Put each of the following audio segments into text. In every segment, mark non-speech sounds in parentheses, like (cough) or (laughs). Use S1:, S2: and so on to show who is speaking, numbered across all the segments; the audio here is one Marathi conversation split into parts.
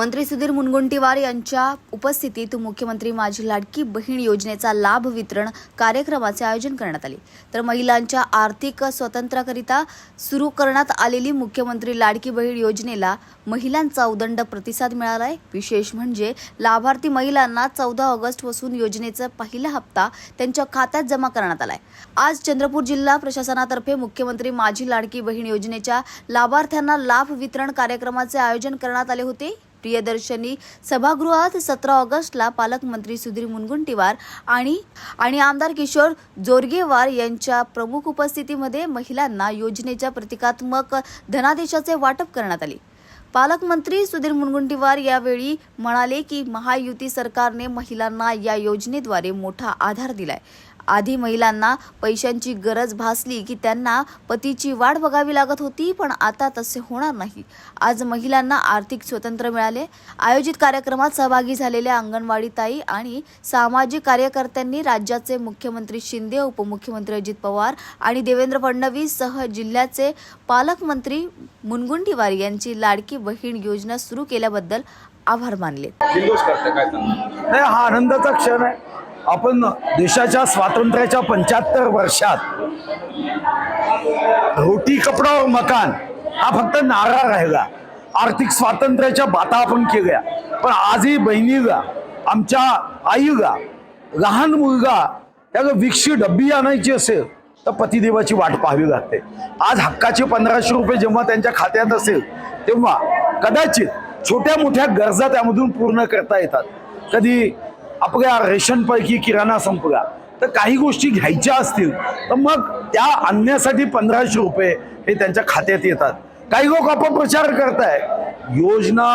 S1: मंत्री सुधीर मुनगुंटीवार यांच्या उपस्थितीत मुख्यमंत्री माझी लाडकी बहीण योजनेचा लाभ वितरण कार्यक्रमाचे आयोजन करण्यात आले. तर महिलांच्या आर्थिक स्वातंत्र्याकरिता सुरू करण्यात आलेली मुख्यमंत्री लाडकी बहीण योजनेला महिलांचा उदंड प्रतिसाद मिळाला आहे. विशेष म्हणजे लाभार्थी महिलांना चौदा ऑगस्टपासून योजनेचा पहिला हप्ता त्यांच्या खात्यात जमा करण्यात आला आहे आज चंद्रपूर जिल्हा प्रशासनातर्फे मुख्यमंत्री माझी लाडकी बहीण योजनेच्या लाभार्थ्यांना लाभ वितरण कार्यक्रमाचे आयोजन करण्यात आले होते. प्रियदर्शनी सभागृहात सतरा ऑगस्टला पालकमंत्री सुधीर मुनगुंटीवार आणि आणि आमदार किशोर जोरगेवार यांच्या प्रमुख उपस्थितीमध्ये महिलांना योजनेच्या प्रतिकात्मक धनादेशाचे वाटप करण्यात आले. पालकमंत्री सुधीर मुनगुंटीवार यावेळी म्हणाले की महायुती सरकारने महिलांना या योजनेद्वारे मोठा आधार दिलाय. आधी महिलांना पैशांची गरज भासली की त्यांना पतीची वाट बघावी लागत होती पण आता तसे होणार नाही. आज महिलांना आर्थिक स्वतंत्र मिळाले. आयोजित कार्यक्रमात सहभागी झालेल्या अंगणवाडी ताई आणि सामाजिक कार्यकर्त्यांनी राज्याचे मुख्यमंत्री शिंदे उपमुख्यमंत्री अजित पवार आणि देवेंद्र फडणवीस सह जिल्ह्याचे पालकमंत्री मुनगंटीवार यांची लाडकी बहीण योजना सुरू केल्याबद्दल आभार मानले.
S2: बिंदोष करते काय सांगणार
S3: नाही हा आनंदाचा क्षण आहे. आपण देशाच्या स्वातंत्र्याच्या पंच्याहत्तर वर्षात रोटी कपडा और मकान हा फक्त नारा राहिला. आर्थिक स्वातंत्र्याच्या बाता आपण केल्या. पण आजही बहिणीला आमच्या आईला लहान मुलगा त्याला विक्षी डब्बी आणायची असेल तर पतिदेवाची वाट पाहावी लागते. आज हक्काचे पंधराशे रुपये जेव्हा त्यांच्या खात्यात असेल तेव्हा कदाचित छोट्या मोठ्या गरजा त्यामधून पूर्ण करता येतात. कधी आपल्या रेशनपैकी किराणा संपला. तर काही गोष्टी घ्यायच्या असतील तर मग त्या आणण्यासाठी पंधराशे रुपये हे त्यांच्या खात्यात येतात. काही लोक अपप्रचार करताय. योजना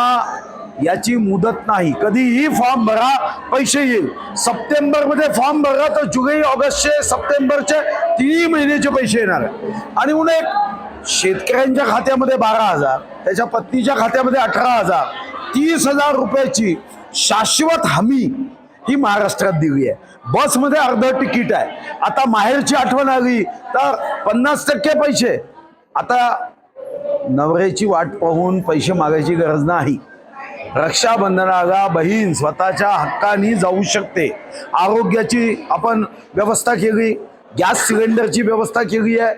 S3: याची मुदत नाही. कधीही फॉर्म भरा पैसे येईल. सप्टेंबरमध्ये फॉर्म भरा तर जुलै ऑगस्टचे सप्टेंबरचे तिन्ही महिन्याचे पैसे येणार आणि म्हणून एक शेतकऱ्यांच्या खात्यामध्ये बारा हजार त्याच्या पत्नीच्या खात्यामध्ये अठरा हजार. तीस हजार रुपयाची शाश्वत हमी ही महाराष्ट्रात दिली आहे. बसमध्ये अर्ध तिकीट आहे. आता माहेरची आठवण आली तर पन्नास टक्के पैसे. आता नवऱ्याची वाट पाहून पैसे मागायची गरज नाही. रक्षाबंधनाला बहीण स्वतःच्या हक्कानी जाऊ शकते. आरोग्याची आपण व्यवस्था केली. गॅस सिलेंडरची व्यवस्था केली आहे.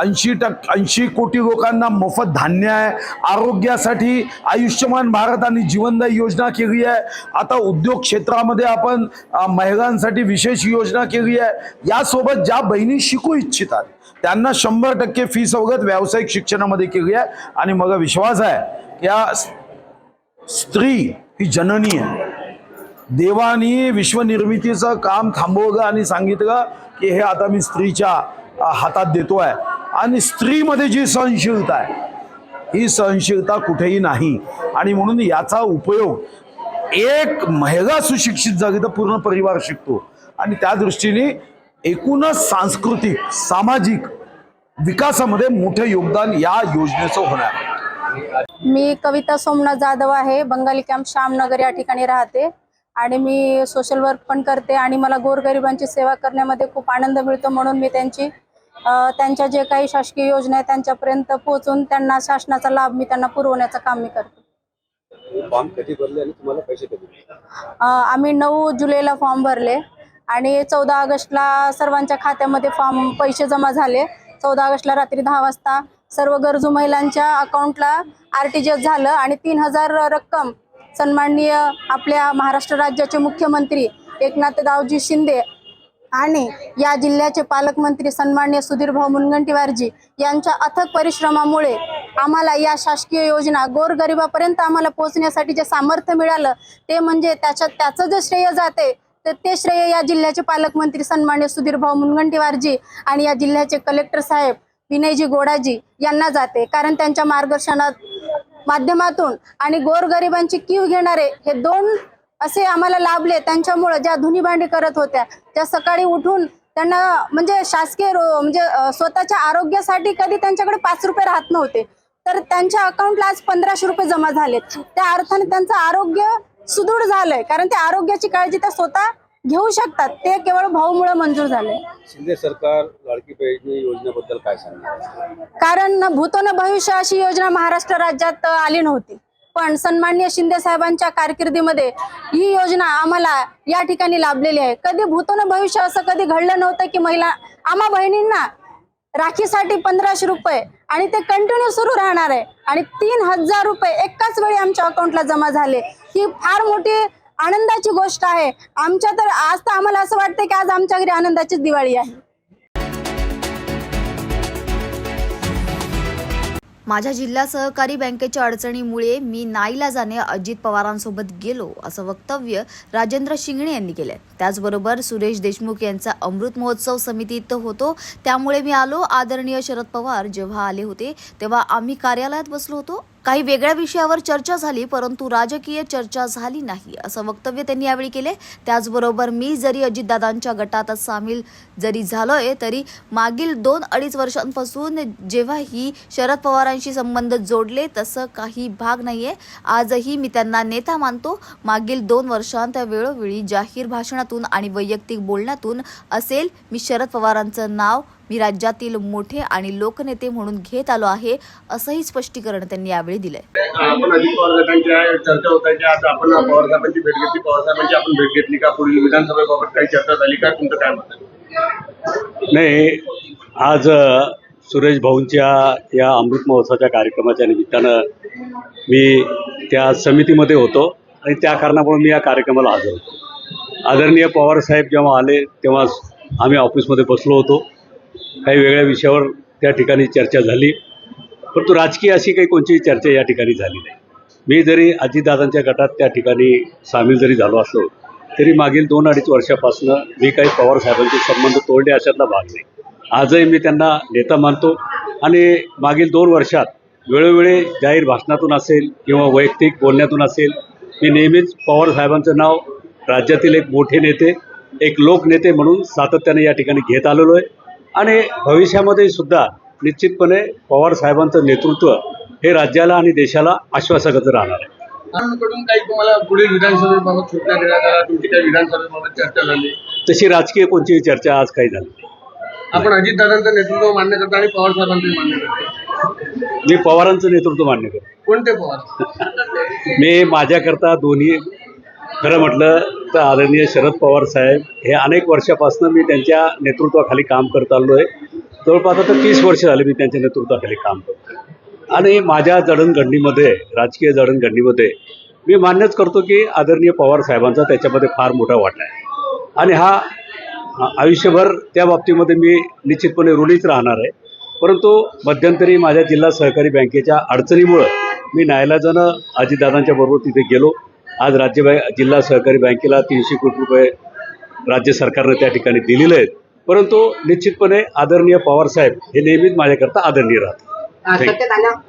S3: ऐंशी टक्के ऐंशी कोटी लोकांना मोफत धान्य आहे. आरोग्यासाठी आयुष्यमान भारत आणि जीवनदायी योजना केली आहे. आता उद्योग क्षेत्रामध्ये आपण महिलांसाठी विशेष योजना केली आहे. यासोबत ज्या बहिणी शिकू इच्छितात त्यांना शंभर टक्के फी सवलत व्यावसायिक शिक्षणामध्ये केली आहे. आणि मला विश्वास आहे या स्त्री ही जननी आहे. देवानी विश्वनिर्मितीचं काम थांबवलं आणि सांगितलं की हे आता मी स्त्रीच्या हातात देतो आहे आणि स्त्रीमध्ये जी सहनशीलता आहे ही सहनशीलता कुठेही नाही. आणि म्हणून याचा उपयोग एक महिला सुशिक्षित झाली तर पूर्ण परिवार शिकतो. आणि त्या दृष्टीने एकूणच सांस्कृतिक सामाजिक विकासामध्ये मोठं योगदान या योजनेचं होणार.
S4: मी कविता सोमनाथ जाधव आहे. बंगाली कॅम्प श्यामनगर या ठिकाणी राहते. आणि मी सोशल वर्क पण करते आणि मला गोरगरिबांची सेवा करण्यामध्ये खूप आनंद मिळतो म्हणून मी त्यांची त्यांच्या जे काही शासकीय योजना आहेत त्यांच्यापर्यंत पोहोचून त्यांना शासनाचा लाभ मी त्यांना पुरवण्याचं काम मी करते. आम्ही नऊ जुलैला फॉर्म भरले आणि चौदा ऑगस्टला सर्वांच्या खात्यामध्ये फॉर्म पैसे जमा झाले. चौदा ऑगस्टला रात्री दहा वाजता सर्व गरजू महिलांच्या अकाउंटला आर टी जी एस झालं आणि तीन हजार रक्कम सन्माननीय आपल्या महाराष्ट्र राज्याचे मुख्यमंत्री एकनाथरावजी शिंदे आणि या जिल्ह्याचे पालकमंत्री सन्मान्य सुधीरभाऊ मुनगंटीवारजी यांच्या अथक परिश्रमामुळे आम्हाला या शासकीय योजना गोरगरिबापर्यंत आम्हाला पोहोचण्यासाठी जे सामर्थ्य मिळालं ते म्हणजे त्याच्यात त्याचं जे श्रेय जाते तर ते श्रेय या जिल्ह्याचे पालकमंत्री सन्मान्य सुधीरभाऊ मुनगंटीवारजी आणि या जिल्ह्याचे कलेक्टर साहेब विनयजी गोडाजी यांना जाते. कारण त्यांच्या मार्गदर्शनात माध्यमातून आणि गोरगरिबांची कीव घेणारे हे दोन असे आम्हाला लाभले त्यांच्यामुळे ज्या धुनी भांडी करत होत्या. त्या सकाळी उठून त्यांना म्हणजे शासकीय रो- म्हणजे स्वतःच्या आरोग्यासाठी कधी त्यांच्याकडे पाच रुपये राहत नव्हते. तर त्यांच्या अकाउंटला आज पंधराशे रुपये जमा झालेत. त्या अर्थाने त्यांचं आरोग्य सुदृढ झालंय. कारण त्या आरोग्याची काळजी त्या स्वतः घेऊ शकतात. ते केवळ भाऊमुळे मंजूर झाले.
S2: शिंदे सरकार लाडकी बहीण योजनेबद्दल काय सांगणार?
S4: कारण भूतो न भविष्य अशी योजना महाराष्ट्र राज्यात आली नव्हती. पण सन्मान्य शिंदे साहेबांच्या कारकिर्दीमध्ये ही योजना आम्हाला या ठिकाणी लाभलेली आहे. कधी भूतोन भविष्य असं कधी घडलं नव्हतं की महिला आम्हा बहिणींना राखीसाठी पंधराशे रुपये आणि ते कंटिन्यू सुरू राहणार आहे. आणि तीन हजार रुपये एकाच वेळी आमच्या अकाउंटला जमा झाले. ही फार मोठी आनंदाची गोष्ट आहे. आमच्या तर आज तर आम्हाला असं वाटतं की आज आमच्या घरी आनंदाचीच दिवाळी आहे.
S1: माझ्या जिल्हा सहकारी बँकेच्या अडचणीमुळे मी नाईलाजाने अजित पवारांसोबत गेलो असं वक्तव्य राजेंद्र शिंगणे यांनी केलंय. त्याचबरोबर सुरेश देशमुख यांचा अमृत महोत्सव समितीत होतो. त्यामुळे मी आलो. आदरणीय शरद पवार जेव्हा आले होते तेव्हा आम्ही कार्यालयात बसलो होतो. काही वेगळ्या विषयावर चर्चा झाली परंतु राजकीय चर्चा झाली नाही असं वक्तव्य त्यांनी यावेळी केले. त्याचबरोबर मी जरी अजितदादांच्या गटात सामील जरी झालोय तरी मागील दोन अडीच वर्षांपासून जेव्हाही शरद पवारांशी संबंध जोडले तसं काही भाग नाहीये. आजही मी त्यांना नेता मानतो. मागील दोन वर्षांत वेळोवेळी जाहीर भाषणातून आणि वैयक्तिक बोलण्यातून असेल मी शरद पवारांचं नाव मी राज्यातील मोठे आणि लोकनेते म्हणून घेत आलो आहे असंही स्पष्टीकरण त्यांनी यावेळी दिलंय.
S5: आपण अजित पवार गटांच्या चर्चा होत आहे की आज आपण पवार साहेबांची भेट घेतली. पवार साहेबांची आपण भेट घेतली का? पुढील विधानसभेबाबत काही चर्चा झाली का? तुमचं काय मत आहे?
S6: नाही आज सुरेश भाऊंच्या या अमृत महोत्सवाच्या कार्यक्रमाच्या निमित्तानं मी त्या समितीमध्ये होतो आणि त्या कारणामुळे मी या कार्यक्रमाला हजर होतो. आदरणीय पवार साहेब जेव्हा आले तेव्हा आम्ही ऑफिसमध्ये बसलो होतो. काही वेगळ्या विषयावर त्या ठिकाणी चर्चा झाली. परंतु राजकीय अशी काही कोणतीही चर्चा या ठिकाणी झाली नाही. मी जरी अजितदादांच्या गटात त्या ठिकाणी सामील जरी झालो असलो तरी मागील दोन अडीच वर्षापासून मी काही पवार साहेबांचे संबंध तोडले अशातला भाग नाही. आजही मी त्यांना नेता मानतो आणि मागील दोन वर्षात वेळोवेळी जाहीर भाषणातून असेल किंवा वैयक्तिक बोलण्यातून असेल मी नेहमीच पवार साहेबांचं नाव राज्यातील एक मोठे नेते एक लोकनेते म्हणून सातत्याने या ठिकाणी घेत आलेलो आहे. आणि भविष्यामध्ये सुद्धा निश्चितपणे पवार साहेबांचं नेतृत्व हे राज्याला आणि देशाला आश्वासकच राहणार आहे.
S5: कडून काही तुम्हाला पुढील विधानसभेबाबत सूचना देण्यात आल्या? तुमची काही विधानसभेबाबत चर्चा झाली?
S6: तशी राजकीय कोणतीही चर्चा आज काही झाली.
S5: आपण अजितदादांचं नेतृत्व मान्य करता आणि पवार साहेबांचं मान्य करता?
S6: मी पवारांचं नेतृत्व मान्य करतो.
S5: कोणते पवार? (laughs)
S6: मी माझ्याकरता दोन्ही खरं म्हटलं तर आदरणीय शरद पवार साहेब हे अनेक वर्षापासून मी त्यांच्या नेतृत्वाखाली काम करत आलो आहे जवळपास आता तीस वर्ष झाले मी त्यांच्या नेतृत्वाखाली काम करतो आणि माझ्या जडणघडणीमध्ये राजकीय जडणघडणीमध्ये मी मान्यच करतो की आदरणीय पवार साहेबांचा त्याच्यामध्ये फार मोठा वाटा आहे. आणि हा आयुष्यभर त्या बाबतीमध्ये मी निश्चितपणे ऋणीच राहणार आहे. परंतु मध्यंतरी माझ्या जिल्हा सहकारी बँकेच्या अडचणीमुळं मी नाईलाजानं अजितदादांच्या बरोबर तिथे गेलो. आज राज्य बँक जिल्हा सहकारी बँकेला तीनशे कोटी रुपये राज्य सरकारनं त्या ठिकाणी दिलेले आहेत. परंतु निश्चितपणे आदरणीय पवारसाहेब हे नेहमीच माझ्याकरता आदरणीय राहतात.